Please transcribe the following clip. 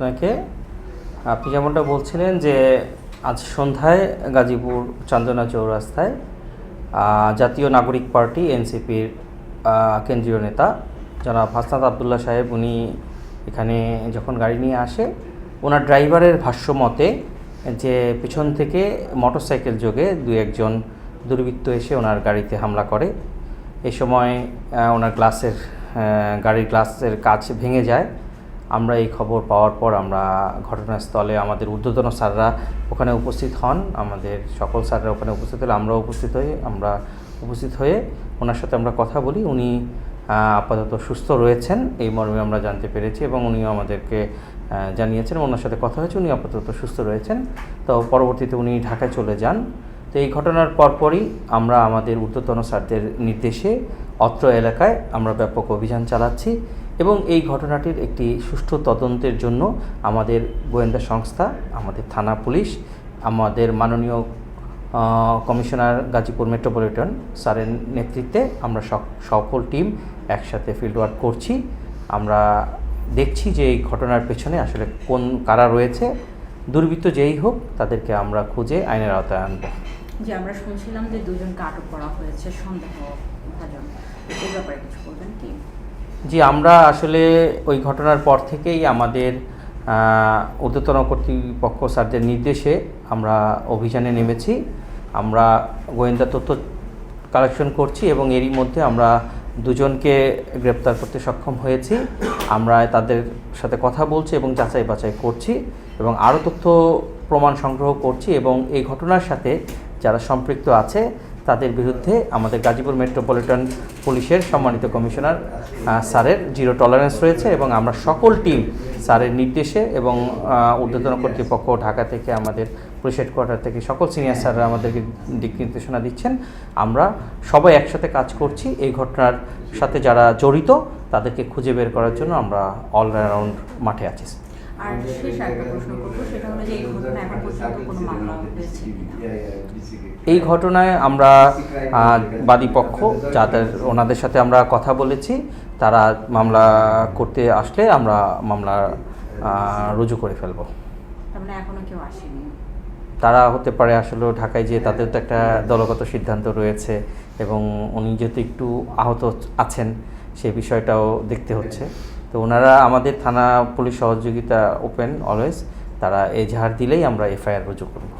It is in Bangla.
আপনাকে, আপনি যেমনটা বলছিলেন যে আজ সন্ধ্যায় গাজীপুর চান্দনা চৌরাস্তায় জাতীয় নাগরিক পার্টি, এনসিপির কেন্দ্রীয় নেতা জনাব হাসনাত আবদুল্লাহ সাহেব, উনি এখানে যখন গাড়ি নিয়ে আসে, ওনার ড্রাইভারের ভাষ্য মতে যে পিছন থেকে মোটরসাইকেল যোগে দু একজন দুর্বৃত্ত এসে ওনার গাড়িতে হামলা করে। এ সময় ওনার গ্লাসের গাড়ির গ্লাসের কাচ ভেঙে যায়। আমরা এই খবর পাওয়ার পর আমরা ঘটনাস্থলে আমাদের ঊর্ধ্বতন স্যাররা ওখানে উপস্থিত হন। আমাদের সকল স্যাররা ওখানে উপস্থিত হলে আমরাও উপস্থিত হয়ে আমরা উপস্থিত হয়ে ওনার সাথে আমরা কথা বলি। উনি আপাতত সুস্থ রয়েছেন, এই মর্মে আমরা জানতে পেরেছি এবং উনিও আমাদেরকে জানিয়েছেন ওনার সাথে কথা হয়েছে। উনি আপাতত সুস্থ রয়েছেন। তো পরবর্তীতে উনি ঢাকায় চলে যান। তো এই ঘটনার পরপরই আমরা আমাদের ঊর্ধ্বতন স্যারদের নির্দেশে অত্র এলাকায় আমরা ব্যাপক অভিযান চালাচ্ছি। এবং এই ঘটনাটির একটি সুষ্ঠু তদন্তের জন্য আমাদের গোয়েন্দা সংস্থা, আমাদের থানা পুলিশ, আমাদের মাননীয় কমিশনার গাজীপুর মেট্রোপলিটন স্যারের নেতৃত্বে আমরা সক- সকল টিম একসাথে ফিল্ড ওয়ার্ক করছি। আমরা দেখছি যে এই ঘটনার পেছনে আসলে কোন কারা রয়েছে। দুর্বৃত্ত যেই হোক, তাদেরকে আমরা খুঁজে আইনের আওতায় আনব। যে আমরা শুনছিলাম যে দুজনকে আটক করা হয়েছে, সন্দেহ এই ব্যাপারে কিছু বলবেন কি? জি, আমরা আসলে ওই ঘটনার পর থেকেই আমাদের ঊর্ধ্বতন কর্তৃপক্ষ স্যারদের নির্দেশে আমরা অভিযানে নেমেছি। আমরা গোয়েন্দা তথ্য কালেকশন করছি এবং এরই মধ্যে আমরা দুজনকে গ্রেপ্তার করতে সক্ষম হয়েছি। আমরা তাদের সাথে কথা বলছি এবং যাচাই বাছাই করছি এবং আরও তথ্য প্রমাণ সংগ্রহ করছি এবং এই ঘটনার সাথে যারা সম্পৃক্ত আছে তাদের বিরুদ্ধে আমাদের গাজীপুর মেট্রোপলিটন পুলিশের সম্মানিত কমিশনার স্যারের জিরো টলারেন্স রয়েছে এবং আমরা সকল টিম স্যারের নির্দেশে এবং ঊর্ধ্বতন কর্তৃপক্ষ ঢাকা থেকে আমাদের পুলিশ হেডকোয়ার্টার থেকে সকল সিনিয়র স্যাররা আমাদেরকে দিক নির্দেশনা দিচ্ছেন। আমরা সবাই একসাথে কাজ করছি। এই ঘটনার সাথে যারা জড়িত, তাদেরকে খুঁজে বের করার জন্য আমরা অল অ্যারাউন্ড মাঠে আছি। আর শেষ একটা প্রশ্ন করব সেটা হলো যে এই ঘটনা এখন পর্যন্ত কোনো মামলা হয়েছে এই ঘটনায় আমরা বাদীপক্ষ যাদের ওনাদের সাথে আমরা কথা বলেছি তারা মামলা করতে আসলে আমরা মামলা রুজু করে ফেলব। মানে এখনও কেউ আসেনি? তারা হতে পারে আসলে ঢাকায় যে তাদের তো একটা দলগত সিদ্ধান্ত রয়েছে এবং উনি যেহেতু একটু আহত আছেন সেই বিষয়টাও দেখতে হচ্ছে। তো ওনারা আমাদের থানা পুলিশ সহযোগিতা ওপেন অলওয়েজ তারা এজাহার দিলেই আমরা এফআইআর রুজু করব।